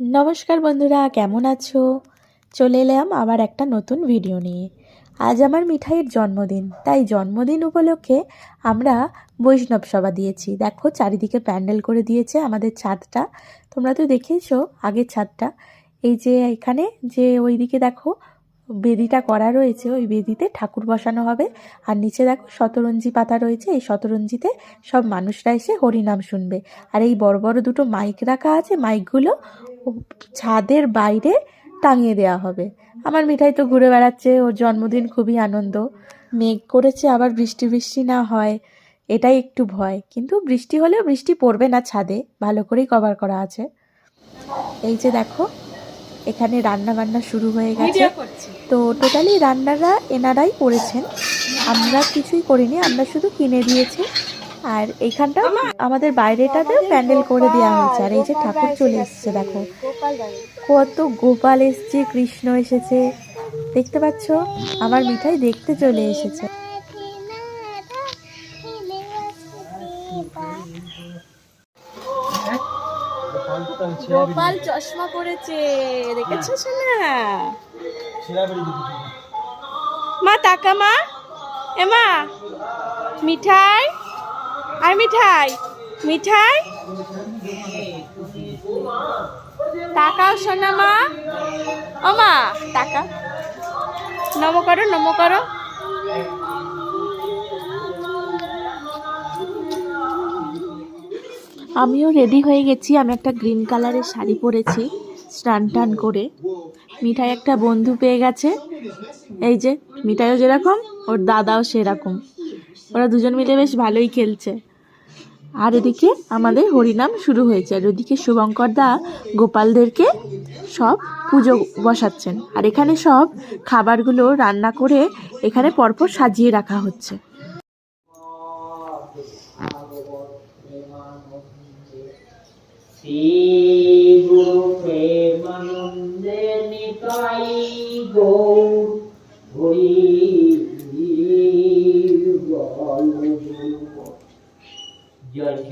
নমস্কার বন্ধুরা, কেমন আছো? চলে এলাম আবার একটা নতুন ভিডিও নিয়ে। আজ আমার মিঠাইয়ের জন্মদিন, তাই জন্মদিন উপলক্ষে আমরা বৈষ্ণব সভা দিয়েছি। দেখো, চারিদিকে প্যান্ডেল করে দিয়েছে আমাদের ছাদটা। তোমরা তো দেখেইছো আগের ছাদটা। এই যে এখানে যে ওইদিকে দেখো, বেদিটা করা রয়েছে, ওই বেদিতে ঠাকুর বসানো হবে। আর নিচে দেখো, শতরঞ্জি পাতা রয়েছে, এই শতরঞ্জিতে সব মানুষরা এসে হরিনাম শুনবে। আর এই বড় বড় দুটো মাইক রাখা আছে, মাইকগুলো ছাদের বাইরে টাঙিয়ে দেওয়া হবে। আমার মিঠাই তো ঘুরে বেড়াচ্ছে ওর জন্মদিন খুবই আনন্দ। মেঘ করেছে আবার বৃষ্টি বৃষ্টি না হয় এটাই একটু ভয়। কিন্তু বৃষ্টি হলেও বৃষ্টি পড়বে না ছাদে ভালো করেই কভার করা আছে। এই যে দেখো এখানে রান্না বান্না শুরু হয়ে গেছে। তো টোটালি রান্নারা এনারাই করেছেন। আমরা কিছুই করিনি আমরা শুধু কিনে দিয়েছি। আর এইখানটা আমাদের বাইরেটাতেও প্যান্ডেল করে দেওয়া হয়েছে। আর এই যে ঠাকুর চলে এসেছে। দেখো। কত গোপাল এসছে কৃষ্ণ এসেছে। দেখতে পাচ্ছ? আমার মিঠাই দেখতে চলে এসেছে। গোপাল চশমা পরেছে দেখেছ মা তাকা মা। এ মা মিঠাই? আর মিঠাই মিঠাই? তাকাও সোনা মা। ও মা তাকা নম করো নম করো। আমিও রেডি হয়ে গেছি। আমি একটা গ্রিন কালারের শাড়ি পরেছি, স্নান টান করে। মিঠাই একটা বন্ধু পেয়ে গেছে। এই যে, মিঠাইও যেরকম, ওর দাদাও সেরকম। ওরা দুজন মিলে বেশ ভালোই খেলছে। আর এদিকে আমাদের হরিনাম শুরু হয়েছে, আর ওদিকে শুভঙ্কর দা গোপালদেরকে সব পুজো বসাচ্ছেন। আর এখানে সব খাবারগুলো রান্না করে এখানে পরপর সাজিয়ে রাখা হচ্ছে।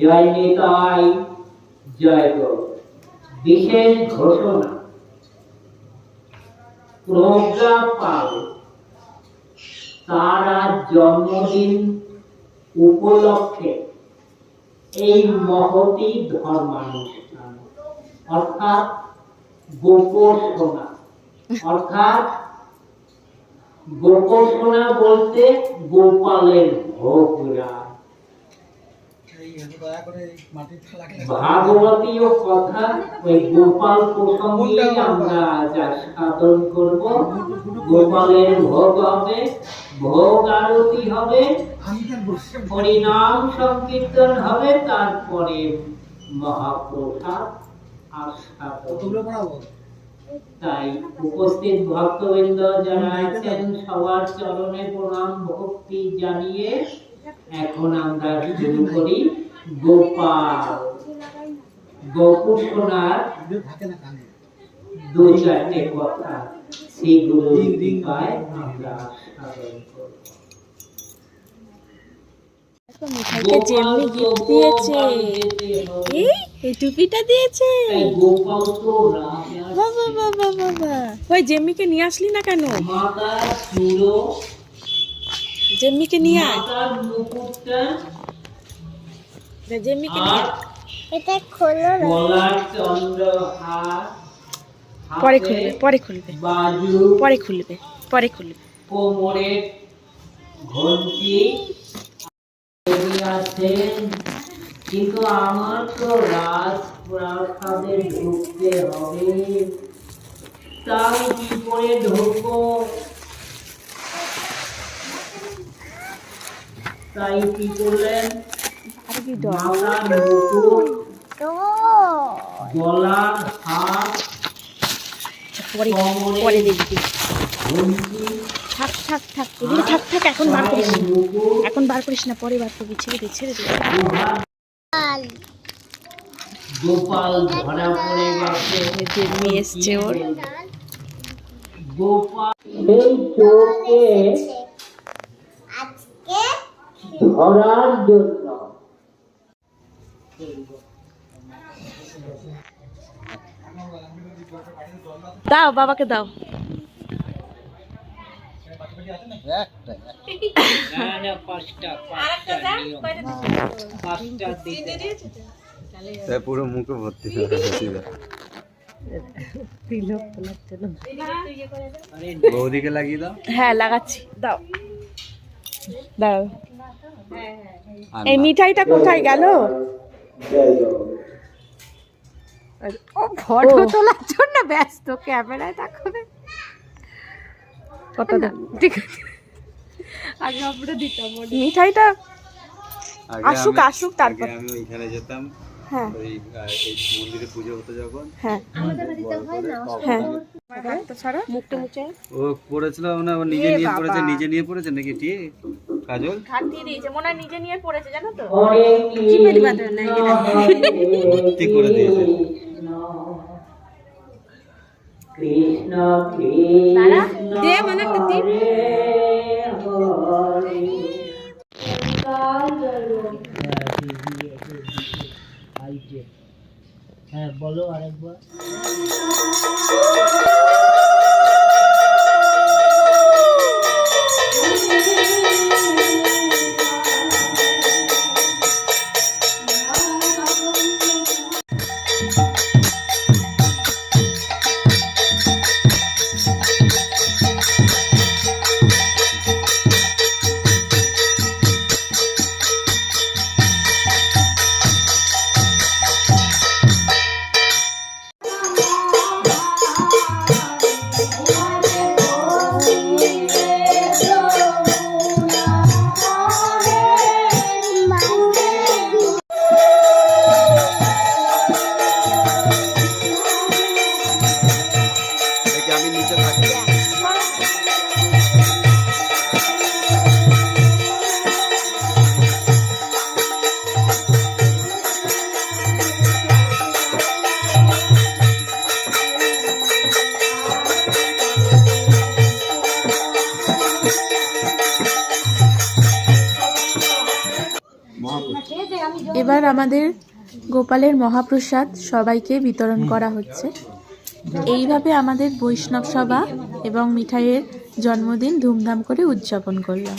জয় নিতাই জয় গৌর বিশেষ ঘোষণা, প্রজ্ঞা পাল জন্মদিন উপলক্ষে এই মহতি ধর্মানুষ্ঠান, অর্থাৎ গোপোষণা অর্থাৎ গোপোষণা বলতে গোপালের ভোগ রাগ ভাগবতীয় কথা ওই গোপাল প্রসঙ্গে আমরা আজ করব। গোপালের ভোগ হবে ভোগ আরতি হবে হরিনাম সংকীর্তন হবে তারপরে মহাপ্রসাদ আস্বাদন তাই উপস্থিত ভক্তবৃন্দ যারা আছেন সবার চরণে প্রণাম ভক্তি জানিয়ে এখন আমরা শুরু করি। গোপাল। গোপুষণার দু চারটে কথা আমরা মিঠাইকে যেমনি গিফট দিয়েছে। এই এই টুপিটা দিয়েছে। বাবা বাবা বাবা ওই নিয়ে আসলি না কেন? জেম্মিকে নিয়ে আয়। আয়। এটা খোলো পরে খুলবে পরে খুলবে। বাজু পরে খুলবে পরে খুলবে। কোমরে ঘন্টি আছেন কিন্তু আমার তো রাজ প্রাসাদে ঢুকতে হবে। তাই কি করে ঢুকবো। তাই কি করলেন? গলার হাত পরে কোমরে পরে দেখবি থাক থাক থাক এগুলো থাক থাক এখন বার করিস না। এখন বার করিস না পরে বার করবি ছেড়ে দে ছেড়ে দে। দুহাত গোপাল। ধরা পড়ে গেছে। জেম্মি এসছে ওর। গোপাল। এই চোখে আজকে ধরার জন্য দাও বাবাকে দাও। পুরো মুখে ভর্তি ভর্তি বৌদিকে লাগিয়ে দাও। হ্যাঁ লাগাচ্ছি দাও। দাও। এই মিঠাইটা কোথায় গেল? ও ফটো তোলার জন্য ব্যস্ত ক্যামেরায় দেখো কত ঠিক আছে। আগে আমরা দিতাম মিঠাইটা আসুক, আসুক তারপর। আমি ওইখানে যেতাম। হ্যাঁ। ওই মন্দিরে পুজো হতো যখন। হ্যাঁ। হ্যাঁ। হাতটা মুখটা মুছে। ও পড়েছিল মানে ও নিজে নিয়ে পড়েছে নিজে নিয়ে পড়েছে নাকি ঠিক কাজল? দিয়েছে মনে হয় নিজে নিয়ে পড়েছে জানো তো? হরে ঠিক করে দিয়েছে। কৃষ্ণ কৃষ্ণ দে মানে একটা টিপ হ্যাঁ বলো আরেকবার। এবার আমাদের গোপালের মহাপ্রসাদ সবাইকে বিতরণ করা হচ্ছে। এইভাবে আমাদের বৈষ্ণব সভা এবং মিঠাইয়ের জন্মদিন ধুমধাম করে উদযাপন করলাম।